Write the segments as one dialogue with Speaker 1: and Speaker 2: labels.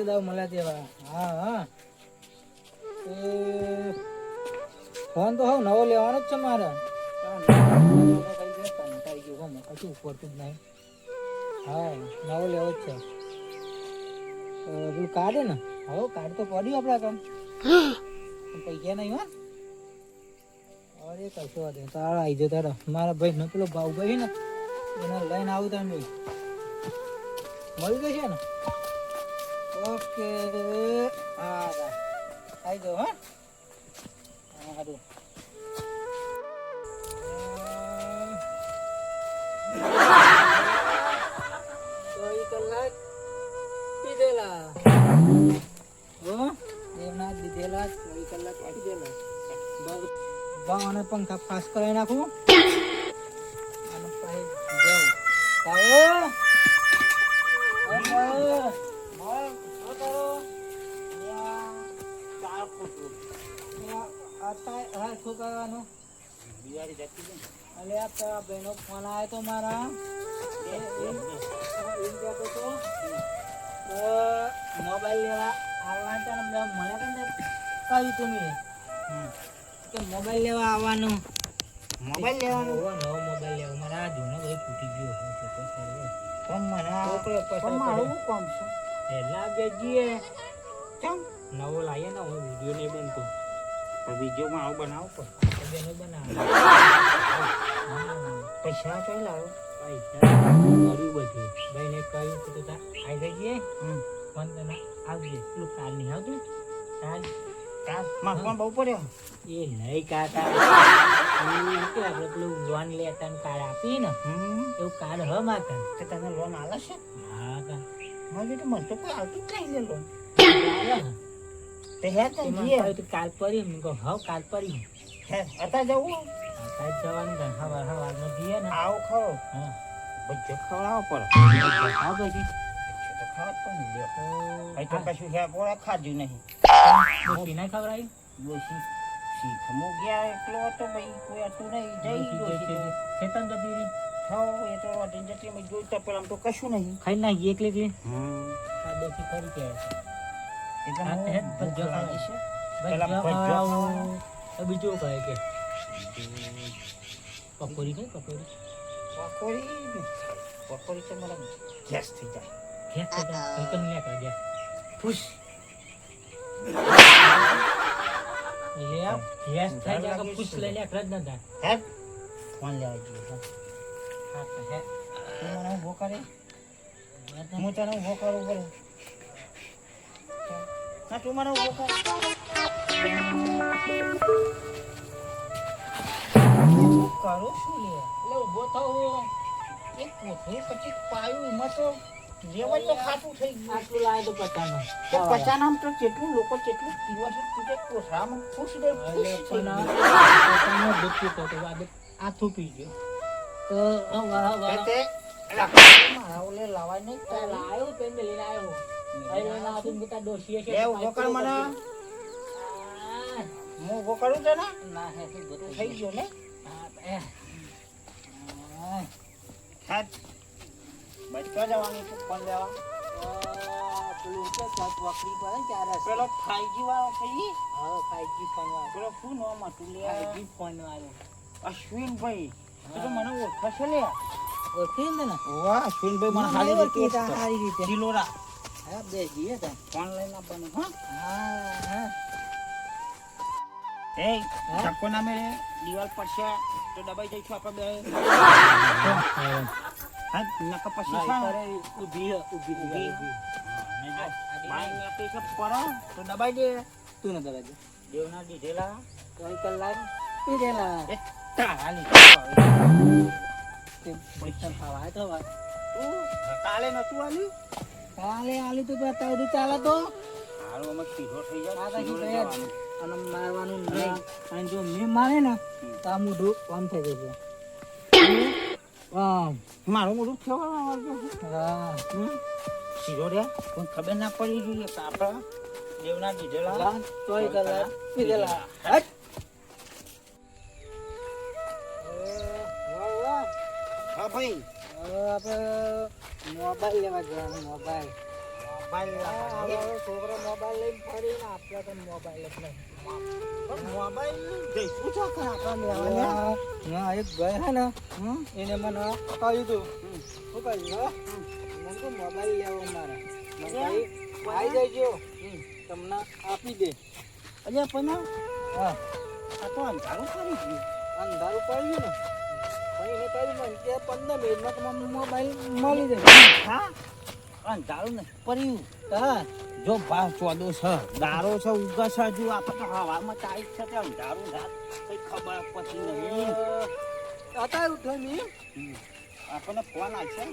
Speaker 1: દાવ મળ્યા તેવા હા હા. એ ફોન તો હવે નવો લેવાનો જ છે મારે કંટાળી ગયો કશું ઉપડતું જ નહીં હા, નવો લેવો જ છે. પેલું કાર્ડ ને? હવે કાર્ડ તો પડ્યું આપણા કામ પૈસા નહીં હો. અરે, કશો નહીં. તારા આવી જતા તારા મારા ભાઈ ને પેલો ભાઈ ને, એને લઈને આવું તમે મળી જશે ને? ઓકે હા. આવી જાઓ, હા. સારું કલાક પીધેલા. હો? એમના દીધેલા ચોવીસ કલાક પીધેલા ભાવને પંખા ફાસ કરાવી નાખું. અને પછી જાઉં. અત્યારે- હા, શું કરવાનું? અલે આ ભાઈનો ફોન આવ્યો તો મારા. એમ કહેતો તો કે મોબાઈલ લેવા આવવાનું ને બધા મળ્યા કહ્યું તું મેં? કે મોબાઈલ લેવા આવવાનું.
Speaker 2: મોબાઈલ લેવાનો?
Speaker 1: નવો મોબાઈલ લેવો. મારે આ જૂનો ભાઈ ફૂટી ગયો હતો તો સર્વે.
Speaker 2: પણ મને પણ મારું શું કામ છે?
Speaker 1: પહેલા બેજીએ
Speaker 2: કેમ?
Speaker 1: નવો લાવીએ ને હું વીડિયો નહીં બનતો.
Speaker 2: વિડીયોમાં આવું બનાવો
Speaker 1: બેનો
Speaker 2: પૈસા કઈ લાવો.
Speaker 1: ભાઈને કહ્યું કે તું આવી જઈએ ફોન તને આવજે. પેલું કાલ નહીં આવતું? કાલ
Speaker 2: કાલ માર ફોન બહુ પડ્યો.
Speaker 1: એ નહીં કાકા આપણે પેલું લોન લેતા કાર્ડ આપી ને એવું કાર્ડ હ માતા.
Speaker 2: તો તને લોન આલે છે?
Speaker 1: હા કા.
Speaker 2: મને તો મને તો કોઈ આવતું જ નહીં લોન તે હે તો
Speaker 1: એમાં
Speaker 2: જીએ
Speaker 1: કહ્યું તું કાલ પડી. મેં કહો હવ કાલ પડી.
Speaker 2: હે હતા જવું?
Speaker 1: કાલ જવાનું ને હવાર હવારમાં જઈએ ને
Speaker 2: આવો ખરો
Speaker 1: હા
Speaker 2: બધો ખવડાવો પડે
Speaker 1: હા પછી
Speaker 2: તો ખબર પણ લ્યો અહીં તો કશું હે પોળા ખાધું નહીં
Speaker 1: ડોસી ના ખવડાવી
Speaker 2: ડોશી શીખ હું ગયા એકલો હતો ભાઈ કોઈ હતું નહીં જઈ ડોશી તો
Speaker 1: ખેતન જતી રહી
Speaker 2: થો એ તો વાટી જતી મેં જોઈ તો પેલા તો કશું નહીં
Speaker 1: ખાઈ નાખી એકલી એકલી
Speaker 2: હમ
Speaker 1: આ ડોસી ખરી કે
Speaker 2: એટલે
Speaker 1: હા,
Speaker 2: હું
Speaker 1: તે જ
Speaker 2: ભૂખ
Speaker 1: ભજ્જો
Speaker 2: લાગી છે
Speaker 1: પેલા
Speaker 2: પેલા ભજ્જો
Speaker 1: ખવડાવું તો બીજું કહે કે પકોડી કઈ પકોડી?
Speaker 2: પકોડી પકોડી તો મને ગેસ થઈ જાય.
Speaker 1: ગેસ થઈ જાય? તો મને લે દે
Speaker 2: ખુશ
Speaker 1: ગેસ થઈ જાય કે પૂછ લઈ લે કર જ ન થાય.
Speaker 2: હે? ફોન લેવા જોઈએ હા.
Speaker 1: હા તો હે.
Speaker 2: તું મને ઊભો કરે? હું તને ઊભો કરું બોલ. ના તું મને ઊભો કર. કરું શું લે?
Speaker 1: એટલે ઊભો થવું
Speaker 2: એક કોથળી પછી પાયું એમાં તો લેવાય તો ખાટું થઈ ગયું.
Speaker 1: આટલું લાવે તો પચાસ
Speaker 2: તો પચાનામ તો કેટલું લોકો કેટલું પીવા છે તું કે કોથળામાં ખુશ
Speaker 1: દે
Speaker 2: ખુશ થઈ
Speaker 1: પોતાનો દૂધ તો આ આથું પી ગયો. તો વાહ વાહ
Speaker 2: તે તે મારા ઓલે લાવાય નહીં તો
Speaker 1: લાયો પેન લઈને આવ્યો. ડોશીએ છે
Speaker 2: લે ઊભો કર મને. હું ઊભો કરું તને
Speaker 1: ના? હે
Speaker 2: થઈ ગયો ને?
Speaker 1: એ
Speaker 2: બચકા જવાની તું ફોન લેવા.
Speaker 1: પેલું કે સાત પર ને ત્યારે
Speaker 2: પેલો ફાઈજી વાળો થઈ
Speaker 1: હવે 5G ફોન આવ્યો
Speaker 2: પેલો શું નામ હતું? લે.
Speaker 1: 5G ફોન આવ્યો
Speaker 2: અશ્વિનભાઈ તો મને ઓળખાશે લે.
Speaker 1: ઓળખી ને?
Speaker 2: વાહ અશ્વિનભાઈ મને હાલી રીતે.
Speaker 1: સારી રીતે.
Speaker 2: ચિલોરા
Speaker 1: હા બે જીએ તા.
Speaker 2: ફોન લઈને હા.
Speaker 1: હા હા.
Speaker 2: એ ધક્કો ના મેળે દિવાલ પડશે તો દબાઈ જઈશું આપણે બે. હા નકર પછી
Speaker 1: ઊભી ઊભી
Speaker 2: ઊભી. પડો તો દબાઈ દે.
Speaker 1: તું ન દે.
Speaker 2: દેવના દીધેલા.
Speaker 1: કોઈ કલાક પીરેલા
Speaker 2: એ તારા લીધે
Speaker 1: તે પૈસા ખાવા તો વાત
Speaker 2: કાલે નતું આલી?
Speaker 1: કાલે આલી તો બતાવ દે ચાલે તો.
Speaker 2: હારું અમે સીધો થઈ જાય
Speaker 1: અને મારવાનું નહીં અને જો મેં મારે ને તો આ મોઢું આમ થઈ જશે
Speaker 2: મારું મોઢું
Speaker 1: હા?
Speaker 2: શીરો રે કોઈ ખબર ના પડી જોઈએ કાપડા દેવના દીધેલા
Speaker 1: તોય કલા પીધેલા.
Speaker 2: હટ. હા ભાઈ.
Speaker 1: આપણે મોબાઈલ લેવા જવાનું મોબાઈલ.
Speaker 2: મોબાઈલ
Speaker 1: છોકરો મોબાઈલ લઈને ફરી ને આપણે તો મોબાઈલ જ નહીં.
Speaker 2: મોબાઈલ જઈશું છો કે
Speaker 1: હા એક ગયા હે ને એને મને કહ્યું તું
Speaker 2: હમ.
Speaker 1: શું કહ્યું મને તો મોબાઈલ લેવો મારે? કહ્યું, આવી જજો. તમને આપી દે.
Speaker 2: અલ્યા પણ
Speaker 1: હા.
Speaker 2: આ તો અંધારું કરી ગયું.
Speaker 1: અંધારું પડી ગયું ને. ભાઈ એને કહ્યું મને કે પંદર મિનિટમાં તમારો મોબાઈલ મળી જાય.
Speaker 2: હા? અંધારું ને પડ્યું
Speaker 1: હા
Speaker 2: જો ભાવ ચોદો છે. દારો છે ઉગા છે હજુ આપણે તો હવામાં તારીખ છે તે અંધારું રાત કઈ ખબર પછી નહીં
Speaker 1: અત્યારે ઉઠો ની
Speaker 2: હમ. આપણને ફોન આવશે.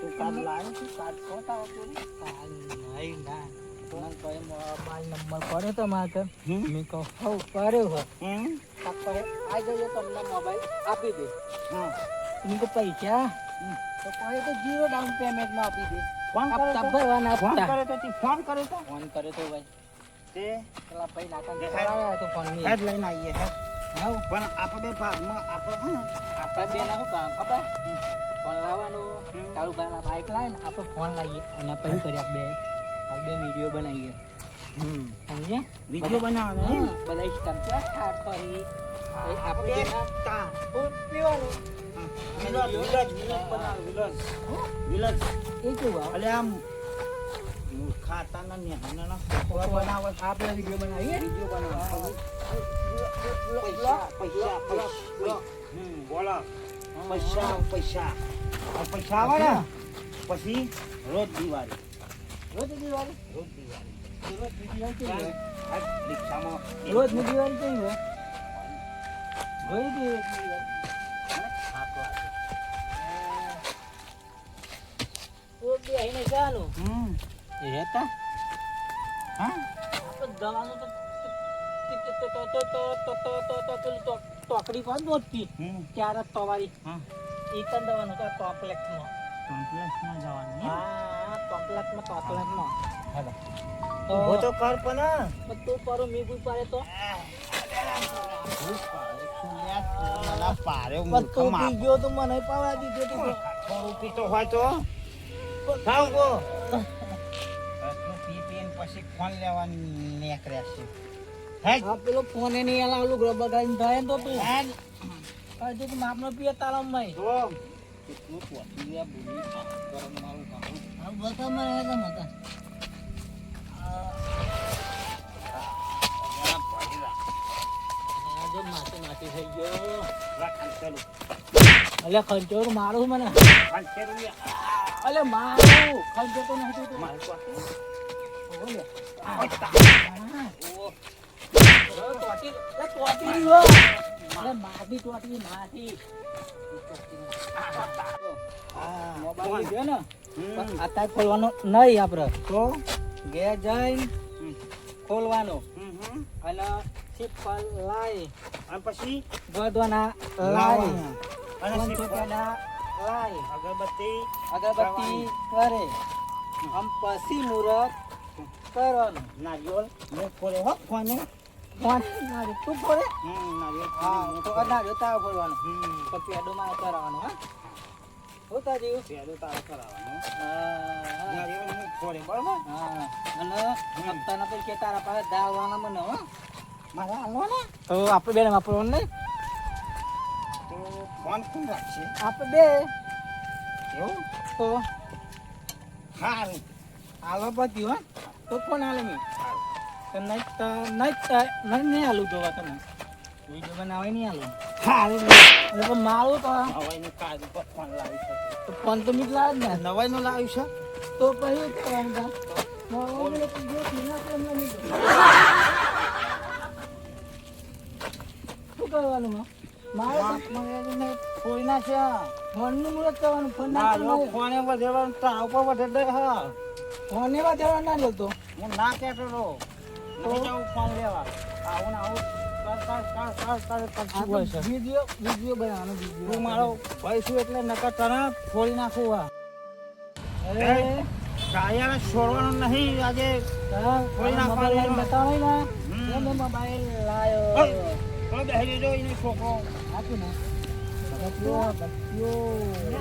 Speaker 1: તો
Speaker 2: કાર્ડ લાવ્યો છું છો તારો
Speaker 1: નહીં ના. મને કહે મોબાઈલ નંબર પડ્યો તો મારે મેં કહું હવ પડ્યો હો
Speaker 2: હમ?
Speaker 1: તાર કહે આવી જજો તમને મોબાઈલ આપી દે
Speaker 2: હા.
Speaker 1: મેં પૈસા. તો કોઈ તો જીરો ડાઉન પેમેન્ટમાં આપી દે.
Speaker 2: ફોન
Speaker 1: કરે
Speaker 2: તો?
Speaker 1: ભરવાના
Speaker 2: ફોન
Speaker 1: કરે
Speaker 2: કર્યો તો તી? ફોન કર્યો તો?
Speaker 1: ફોન કર્યો તો ભાઈ.
Speaker 2: તે?
Speaker 1: પેલા ભાઈ નાકા? કરાવ્યા તો ફોનની.
Speaker 2: હેડ લઈને આવીએ હે?
Speaker 1: હા.
Speaker 2: પણ આપણે ભાગમાં આપણે
Speaker 1: આપણે બે ના શું કામ? ખબર? ફોન લાવવાનું. તારું ભાઈ બાઈક લાવીને આપણે ફોન લાવીએ. અને પછી કરી આપણે બે બે વીડિયો બનાવીએ.
Speaker 2: હમ.
Speaker 1: સમજ્યા?
Speaker 2: વીડિયો બનાવવાનો
Speaker 1: બધા સ્ટમ્પ કરી. એ આપણે
Speaker 2: બે પૈસા પૈસા પૈસા. આવે ને પછી રોજ દિવાળી.
Speaker 1: રોજ દિવાળી?
Speaker 2: રોજ દિવાળી.
Speaker 1: રોજ દિવાળી રોજ દિવાળી કઈ હોય? ગઈ બેહીને જવાનું
Speaker 2: હમ.
Speaker 1: રહેતા
Speaker 2: હા?
Speaker 1: દવાનું તું પરો મી ગુઈ પાડે તો? ગયો તો મને પાવા દીધો તું
Speaker 2: હોય તો. પછી ફોન લેવાની નેક રહેશે. હે?
Speaker 1: પેલો ફોન એની એલા ગ્રબ થાય તો તું.
Speaker 2: હે?
Speaker 1: માપનો પીએ તારા મય
Speaker 2: તો. કેટલું પોતી ગયા મારું કામ.
Speaker 1: મને. અલે મારું ખંચો તો નહીં તું ઓલે અરે ટોટી અરે ટોટી હો અરે માટી ટોટી મોબાઈલ છે ને? અત્યારે ખોલવાનો નહીં આપણે તો? ઘેર જઈને ખોલવાનો. અને સિમ્પલ લાઈ
Speaker 2: પછી?
Speaker 1: ગોદવાના લાઈ
Speaker 2: અને
Speaker 1: કરાય
Speaker 2: અગરબત્તી
Speaker 1: અગરબત્તી કરે આમ પછી મુહૂર્ત કરવાનું.
Speaker 2: નારિયોલ મેં ખોલે હો
Speaker 1: કોને તું
Speaker 2: ખોલે?
Speaker 1: હા તો નારિયોલ તાવ
Speaker 2: ખોલવાનો
Speaker 1: પછી અડોમાં કરાવવાનો હા. હોતા જેવું
Speaker 2: પેલું તારે કરાવવાનું
Speaker 1: હા
Speaker 2: ખોલે બરાબર?
Speaker 1: હા. અને હપ્તાના પૈસા તારા પાસે દાવવાના મને હો.
Speaker 2: મારા હાલવાના?
Speaker 1: તો આપણે બેન વાપરવાનું નહીં?
Speaker 2: ફોન કોણ રાખશે?
Speaker 1: આપણે બે.
Speaker 2: એવું?
Speaker 1: તો?
Speaker 2: સારું
Speaker 1: હાલો પતી હો. તો કોણ હાલે મેં? તો નહીં તો નહીં નહીં હાલું જોવા તમે. વીડિયો બનાવે નહીં હાલું.
Speaker 2: સારું
Speaker 1: એટલે તો મારું તો
Speaker 2: હવાઈનું કાજ ઉપર ફોન લાવી છે.
Speaker 1: તો ફોન તો મીટ લાવે ને.
Speaker 2: નવાઈનું લાવ્યું છે.
Speaker 1: તો પછી. શું કરવાનું માં? મારે
Speaker 2: કોઈ ના છે?
Speaker 1: ફોનનું મુહૂર્ત કરવાનું ફોન ના કરવાનું.
Speaker 2: ફોને વધેવાનું તારા ઉપર વધે દે હા
Speaker 1: ફોન એવા ના લેતો
Speaker 2: હું ના કહેતો તો. નહીં જાઉં ફોન લેવા. આવું ને આવું.
Speaker 1: વીડિયો વીડિયો બનાવવાનો વીડિયો.
Speaker 2: તું મારો ભાઈ છું એટલે નકર તને ફોડી નાખું આ.
Speaker 1: અરે
Speaker 2: કાયાને છોડવાનું નહીં આજે
Speaker 1: હા,
Speaker 2: કોઈ
Speaker 1: આ મોબાઈલ લઈને બતાવો ને.
Speaker 2: હમ.
Speaker 1: એ મેં મોબાઈલ લાયો.
Speaker 2: બેસી રહેજો એનો છોકરો.
Speaker 1: Aku na. Bagyo, bagyo.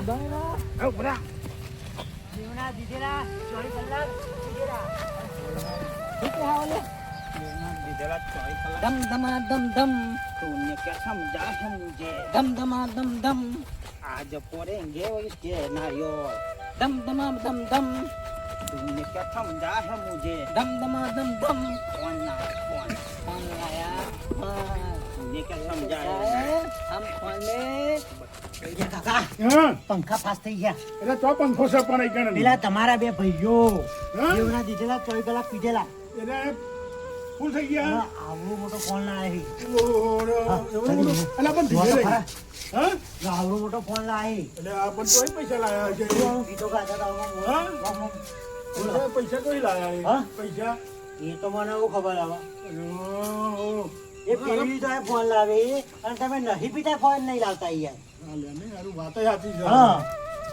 Speaker 1: Bye na.
Speaker 2: Oh, bra.
Speaker 1: જીવના દીધેલા ચોરી કલાક દીધેલા
Speaker 2: શું કહેવા લે
Speaker 1: દમ દમા દમ દમ
Speaker 2: તુમને કે સમજા સમજે
Speaker 1: દમ દમા દમ દમ
Speaker 2: આજ પોરેંગે ઓકે નારિયો
Speaker 1: દમ દમા દમ દમ
Speaker 2: તુમને કે સમજા સમજે
Speaker 1: દમ દમા દમ દમ કોણ ના
Speaker 3: કાકા. પંખા પાસ થઈ ગયા.
Speaker 4: એટલે તો પંખો છે પણ એ કણે
Speaker 3: પેલા તમારા બે ભાઈઓ
Speaker 4: હા?
Speaker 3: દેવના દીધેલા ચોવીસ કલાક પીધેલા.
Speaker 4: એટલે ફૂલ થઈ ગયા.
Speaker 3: હા, આવડો મોટો ફોન
Speaker 4: ના આવે. એટલે પણ ધીરે હા
Speaker 3: આવડો મોટો ફોન લાવી
Speaker 4: એટલે આ પણ તોય પૈસા લાયા છે.
Speaker 3: કીધો કાકા
Speaker 4: હા? પૈસા કોઈ લાયા? પૈસા?
Speaker 3: એ તો મને એવું ખબર આવે. એ પેલી તો ફોન લાવે અને તમે નહીં પીતા ફોન નહીં લાવતા યાર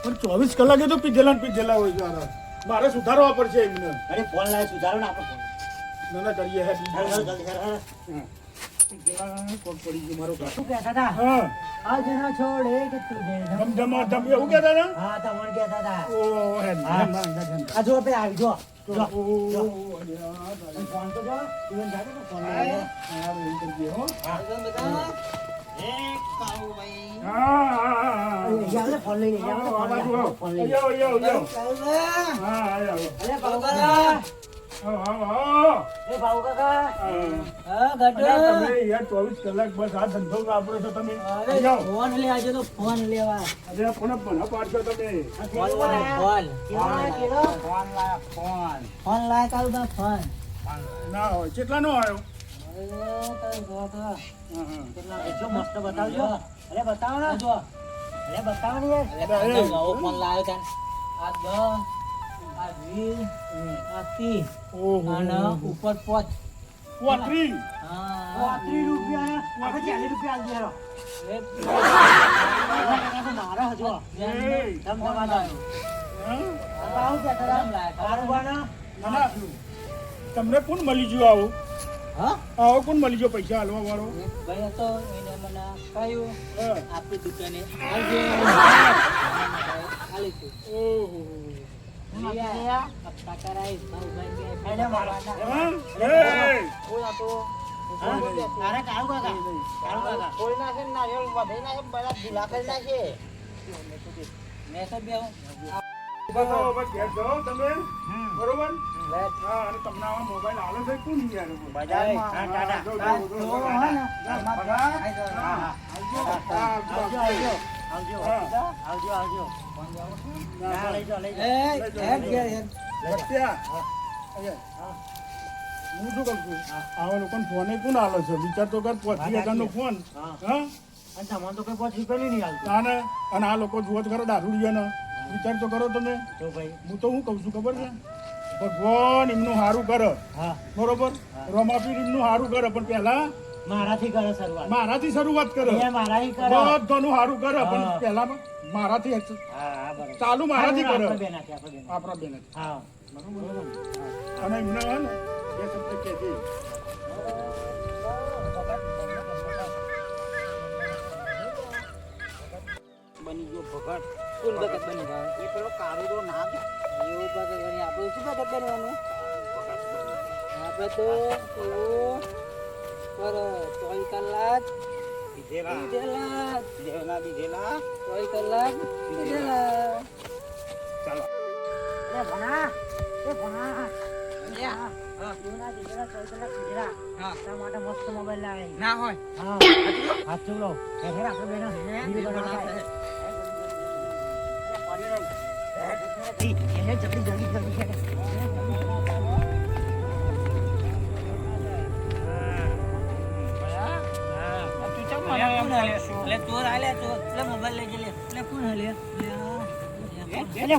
Speaker 4: પણ ચોવીસ કલાકે તો પીજેલા પીજેલા હોય મારે સુધારવા પડશે એમને.
Speaker 3: અરે ફોન
Speaker 4: મારો
Speaker 3: શું આ જણા છોડે કે
Speaker 4: એવું કહેતા
Speaker 3: હા તમણ કહેતા હતા.
Speaker 4: ઓ હે.
Speaker 3: જો પે આવી જો. તો જો. ફોન લાવે
Speaker 4: હા એમ કરજે હો હા ચોવીસ કલાક બસ આ ધંધો વાપરો છો તમે
Speaker 1: ફોન લે આજે તો ફોન લેવા
Speaker 4: ફોન ફોન પાડશો તમે
Speaker 1: ફોન ફોન
Speaker 2: ફોન લાયા ફોન
Speaker 1: ફોન લાયા, ફોન.
Speaker 4: ના હોય, કેટલા નો આવ્યો?
Speaker 3: મસ્ત બતાવજો અરે બતાવો ને
Speaker 1: જો
Speaker 3: અરે બતાવો ને યાર
Speaker 1: નવો ફોન લાવ્યો તને આ દસ આ વીસ આ ત્રીસ અને ઉપર પોચ
Speaker 4: પોત્રી
Speaker 3: રૂપિયા આપણે ચાલીસ રૂપિયા આલી દેરો
Speaker 1: એ
Speaker 3: મારા હજુ
Speaker 4: ના, ના. તમને કોણ મળી ગયું આવું
Speaker 1: હા?
Speaker 4: આવો કોણ મળી ગયો પૈસા હાલવા વાળો?
Speaker 1: ભાઈ હતો એને મને ભાઈ
Speaker 3: ભાઈ
Speaker 4: ફેડે એ
Speaker 1: કોઈ
Speaker 2: આપો નાખે બધા ભૂલા કરી નાખે.
Speaker 1: મેં તો બે
Speaker 4: હું
Speaker 3: હા,
Speaker 1: ને
Speaker 4: શું કહું છું? આવા લોકોને ફોને કોણ આલો છે? વિચાર તો કર પચીસ હજાર નો ફોન
Speaker 3: હા.
Speaker 4: હા?
Speaker 3: અને તમારે તો કઈ પાંચ રૂપિયા નહીં
Speaker 4: તાને અને આ લોકો જુઓ કરો ખરો દારૂડિયાનો. વિચાર તો કરો તમે.
Speaker 3: તો ભાઈ.
Speaker 4: હું તો હું કહું છું ખબર છે? ભગવાન એમનું સારું કરે.
Speaker 3: હા.
Speaker 4: બરોબર? રમાપીર એમનું સારું કરે પણ પહેલા
Speaker 3: મારાથી કરે શરૂઆત.
Speaker 4: મારાથી શરૂઆત કરે.
Speaker 3: મારાથી કરે.
Speaker 4: બધાનું સારું કરે પણ પહેલા મારાથી ચાલુ મારાથી કરે.
Speaker 3: આપણા
Speaker 4: બેન
Speaker 3: હા.
Speaker 4: અને એમને હે ને બે શબ્દ કહેતી
Speaker 2: બની ગયો ભગત
Speaker 1: ફૂલ બકેટ બની જાય
Speaker 2: એ પેલો કાળો ના
Speaker 1: એવું બકેટ બની આપણે શું બકેટ બનવાનું? આપણે તો એવું પર ચોવીસ કલાક
Speaker 2: બીજેલા
Speaker 1: બીજેલા
Speaker 2: બીજેલા બીજેલા
Speaker 1: ચોવીસ કલાક બીજેલા
Speaker 2: ચાલો.
Speaker 3: એ ભણા એ ભણા.
Speaker 1: હા ના હોય.
Speaker 3: હા સાચું લો. આપણે જલ્દી જલ્દી જલ્દી
Speaker 1: એટલે ચોર આલ્યા ચોર એટલે મોબાઈલ લઈ ગયેલે એટલે કોણ હાલ્યા
Speaker 3: એટલે લે.